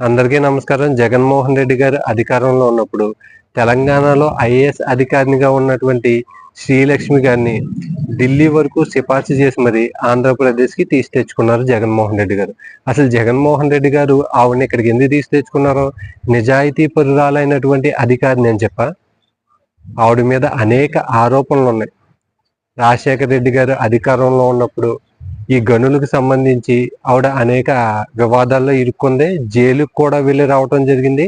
అందరికీ నమస్కారం. జగన్మోహన్ రెడ్డి గారు అధికారంలో ఉన్నప్పుడు తెలంగాణలో ఐఏఎస్ అధికారినిగా ఉన్నటువంటి శ్రీలక్ష్మి గారిని ఢిల్లీ వరకు సిఫార్సు చేసి మరి ఆంధ్రప్రదేశ్కి తీసి తెచ్చుకున్నారు జగన్మోహన్ రెడ్డి గారు. అసలు జగన్మోహన్ రెడ్డి గారు ఆవిడని ఇక్కడికి ఎందుకు తీసి తెచ్చుకున్నారో నిజాయితీ పరురాలైనటువంటి అధికారిని అని చెప్ప? ఆవిడ మీద అనేక ఆరోపణలు ఉన్నాయి రాజశేఖర రెడ్డి గారు అధికారంలో ఉన్నప్పుడు ఈ గనులకు సంబంధించి ఆవిడ అనేక వివాదాల్లో ఇరుక్కుంది. జైలుకు కూడా వెళ్ళి రావటం జరిగింది.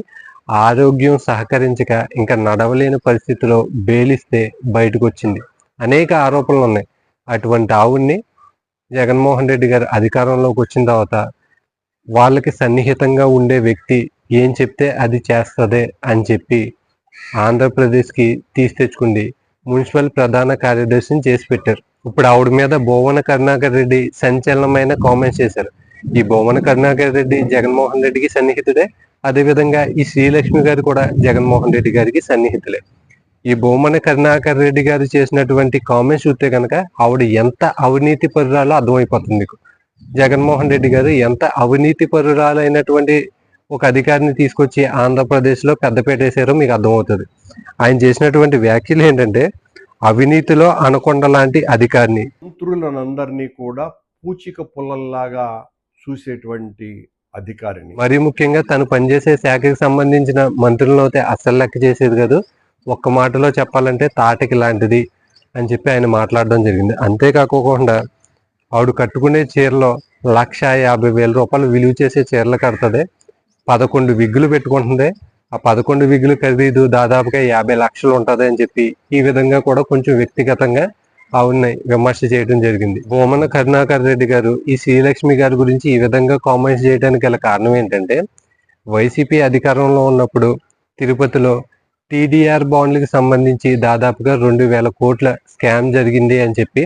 ఆరోగ్యం సహకరించక ఇంకా నడవలేని పరిస్థితిలో బేలిస్తే బయటకు వచ్చింది అనేక ఆరోపణలు ఉన్నాయి. అటువంటి ఆవుడిని జగన్మోహన్ రెడ్డి గారు అధికారంలోకి వచ్చిన తర్వాత వాళ్ళకి సన్నిహితంగా ఉండే వ్యక్తి ఏం చెప్తే అది చేస్తుంది అని చెప్పి ఆంధ్రప్రదేశ్కి తీసి తెచ్చుకుంది. మున్సిపల్ ప్రధాన కార్యదర్శిని చేసి పెట్టారు. ఇప్పుడు ఆవిడ మీద భువన కరుణాకర్ రెడ్డి సంచలనమైన కామెంట్స్ చేశారు. ఈ భువన కరుణాకర్ రెడ్డి జగన్మోహన్ రెడ్డికి సన్నిహితుడే. అదేవిధంగా ఈ శ్రీలక్ష్మి గారు కూడా జగన్మోహన్ రెడ్డి గారికి సన్నిహితులే. ఈ భూమన కరుణాకర్ రెడ్డి గారు చేసినటువంటి కామెంట్స్ చూస్తే కనుక ఆవిడ ఎంత అవినీతి పరురాలో అర్థమైపోతుంది మీకు. జగన్మోహన్ రెడ్డి గారు ఎంత అవినీతి పరురాలైనటువంటి ఒక అధికారిని తీసుకొచ్చి ఆంధ్రప్రదేశ్లో పెద్దపేట వేసారో మీకు అర్థమవుతుంది. ఆయన చేసినటువంటి వ్యాఖ్యలు ఏంటంటే అవినీతిలో అనకొండ లాంటి అధికారిని. మంత్రులనందరినీ కూడా పూచిక పుల్లల్లాగా చూసేటువంటి అధికారిని. మరీ ముఖ్యంగా తను పనిచేసే శాఖకి సంబంధించిన మంత్రులను అయితే అస్సలు లెక్క చేసేది కాదు. ఒక్క మాటలో చెప్పాలంటే తాటికి లాంటిది అని చెప్పి ఆయన మాట్లాడడం జరిగింది. అంతేకాకోకుండా ఆవిడ కట్టుకునే చీరలో లక్ష యాభై వేల రూపాయలు విలువ చేసే చీరలు కడుతుంది. పదకొండు విగ్గులు పెట్టుకుంటుంది. ఆ పదకొండు విగులు ఖరీదు దాదాపుగా యాభై లక్షలు ఉంటుంది అని చెప్పి ఈ విధంగా కూడా కొంచెం వ్యక్తిగతంగా ఆవిడని విమర్శ చేయడం జరిగింది. భూమన కరుణాకర్ రెడ్డి గారు ఈ శ్రీలక్ష్మి గారి గురించి ఈ విధంగా కామెంట్స్ చేయడానికి గల కారణం ఏంటంటే వైసీపీ అధికారంలో ఉన్నప్పుడు తిరుపతిలో టీడీఆర్ బాండ్లకు సంబంధించి దాదాపుగా రెండు వేల కోట్ల స్కామ్ జరిగింది అని చెప్పి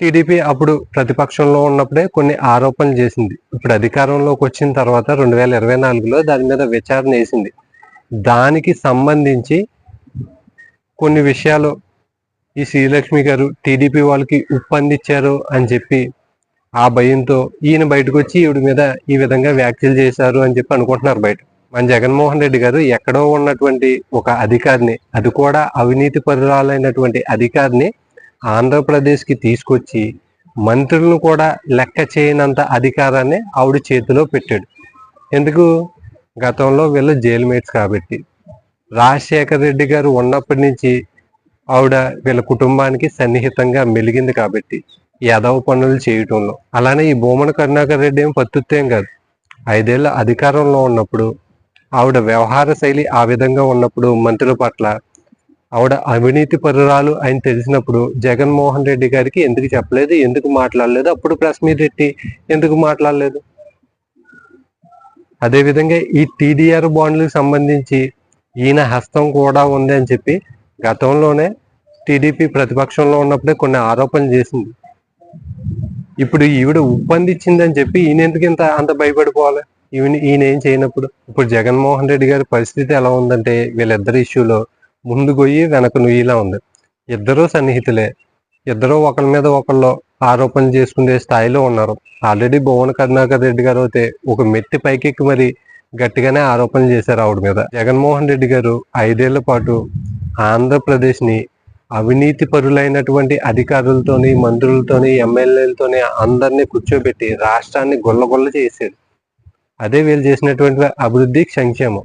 టీడీపీ అప్పుడు ప్రతిపక్షంలో ఉన్నప్పుడే కొన్ని ఆరోపణలు చేసింది. ఇప్పుడు అధికారంలోకి వచ్చిన తర్వాత రెండు వేల ఇరవై నాలుగులో దాని మీద విచారణ వేసింది. దానికి సంబంధించి కొన్ని విషయాలు ఈ శ్రీలక్ష్మి గారు టీడీపీ వాళ్ళకి ఉప్పందించారు అని చెప్పి ఆ భయంతో ఈయన బయటకు వచ్చి ఈవిడ మీద ఈ విధంగా వ్యాఖ్యలు చేశారు అని చెప్పి అనుకుంటున్నారు బయట. మన జగన్మోహన్ రెడ్డి గారు ఎక్కడో ఉన్నటువంటి ఒక అధికారిని అది కూడా అవినీతి పరురాలైనటువంటి అధికారిని ఆంధ్రప్రదేశ్కి తీసుకొచ్చి మంత్రులను కూడా లెక్క చేయనంత అధికారాన్ని ఆవిడ చేతిలో పెట్టాడు. ఎందుకు? గతంలో వీళ్ళు జైలు మేట్స్ కాబట్టి. రాజశేఖర రెడ్డి గారు ఉన్నప్పటి నుంచి ఆవిడ వీళ్ళ కుటుంబానికి సన్నిహితంగా మెలిగింది కాబట్టి యాదవ పనులు చేయటంలో. అలానే ఈ భూమన కరుణాకర్ రెడ్డి ఏం పత్తుత్తేం కాదు. ఐదేళ్ళ అధికారంలో ఉన్నప్పుడు ఆవిడ వ్యవహార శైలి ఆ విధంగా ఉన్నప్పుడు మంత్రుల పట్ల ఆవిడ అవినీతి పరురాలు అని తెలిసినప్పుడు జగన్మోహన్ రెడ్డి గారికి ఎందుకు చెప్పలేదు ఎందుకు మాట్లాడలేదు? అప్పుడు ప్రెస్ మీట్ పెట్టి ఎందుకు మాట్లాడలేదు? అదేవిధంగా ఈ టీడీఆర్ బాండ్లకు సంబంధించి ఈయన హస్తం కూడా ఉంది అని చెప్పి గతంలోనే టీడీపీ ప్రతిపక్షంలో ఉన్నప్పుడే కొన్ని ఆరోపణలు చేసింది. ఇప్పుడు ఈవిడ ఉప్పందిచ్చిందని చెప్పి ఈయన ఎందుకు ఇంత అంత భయపడిపోవాలి? ఈయన ఈయన ఏం చేయనప్పుడు? ఇప్పుడు జగన్మోహన్ రెడ్డి గారి పరిస్థితి ఎలా ఉందంటే వీళ్ళిద్దరి ఇష్యూలో ముందు గొయ్యి వెనక నుయ్యిలా ఉంది. ఇద్దరూ సన్నిహితులే. ఇద్దరూ ఒకరి మీద ఒకళ్ళు ఆరోపణలు చేసుకునే స్థాయిలో ఉన్నారు. ఆల్రెడీ భువన కరుణాకర్ రెడ్డి గారు అయితే ఒక మెట్టి పైకెక్కి మరి గట్టిగానే ఆరోపణలు చేశారు ఆవిడ మీద. జగన్మోహన్ రెడ్డి గారు ఐదేళ్ళ పాటు ఆంధ్రప్రదేశ్ని అవినీతి పరులైనటువంటి అధికారులతోని మంత్రులతోని ఎమ్మెల్యేలతోని అందరినీ కూర్చోబెట్టి రాష్ట్రాన్ని గొల్లగొల్ల చేశాడు అదే వీళ్ళు చేసినటువంటి అభివృద్ధి సంక్షేమం.